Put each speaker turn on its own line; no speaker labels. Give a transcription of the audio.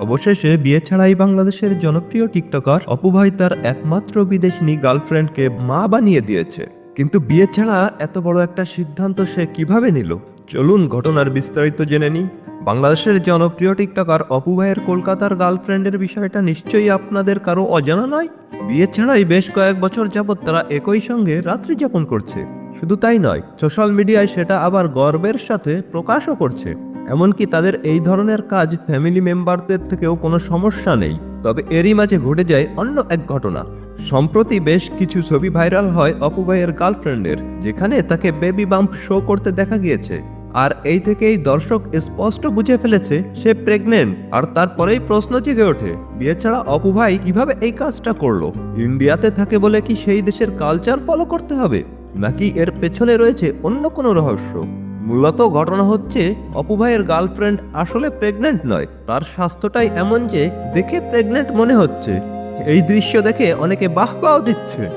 অবশেষে বিয়ে ছাড়াই বাংলাদেশের জনপ্রিয় টিকটকার অপু ভাই তার একমাত্র বিদেশিনী গার্লফ্রেন্ডকে মা বানিয়ে দিয়েছে। কিন্তু বিয়ে ছাড়া এত বড় একটা সিদ্ধান্ত সে কীভাবে নিল? চলুন ঘটনার বিস্তারিত জেনে নিই। বাংলাদেশের জনপ্রিয় টিকটকার অপু ভাইয়ের কলকাতার গার্লফ্রেন্ডের বিষয়টা নিশ্চয়ই আপনাদের কারও অজানা নয়? বিয়ে ছাড়াই বেশ কয়েক বছর যাবৎ তারা একই সঙ্গে রাত্রি যাপন করছে। শুধু তাই নয়, সোশ্যাল মিডিয়ায় সেটা আবার গর্বের সাথে প্রকাশও করছে। এমনকি তাদের এই ধরনের কাজ ফ্যামিলি মেম্বারদের থেকেও কোনো সমস্যা নেই। তবে এরই মাঝে ঘটে যায় অন্য এক ঘটনা। সম্প্রতি বেশ কিছু ছবি ভাইরাল হয় অপু ভাইয়ের গার্লফ্রেন্ডের যেখানে তাকে বেবি বাম্প শো করতে দেখা গিয়েছে। আর এই থেকেই দর্শক স্পষ্ট বুঝে ফেলেছে, সে প্রেগনেন্ট আর তারপরেই প্রশ্ন জেগে ওঠে, বিয়ে ছাড়া অপু ভাই কীভাবে এই কাজটা করল? ইন্ডিয়াতে থাকে বলে কি সেই দেশের কালচার ফলো করতে হবে? নাকি এর পেছনে রয়েছে অন্য কোনো রহস্য? মূলত ঘটনা হচ্ছে, অপু ভাইয়ের গার্লফ্রেন্ড আসলে প্রেগনেন্ট নয়। তার স্বাস্থ্যটাই এমন যে, দেখে প্রেগনেন্ট মনে হচ্ছে। এই দৃশ্য দেখে অনেকে বাহ বাহবাও দিচ্ছে।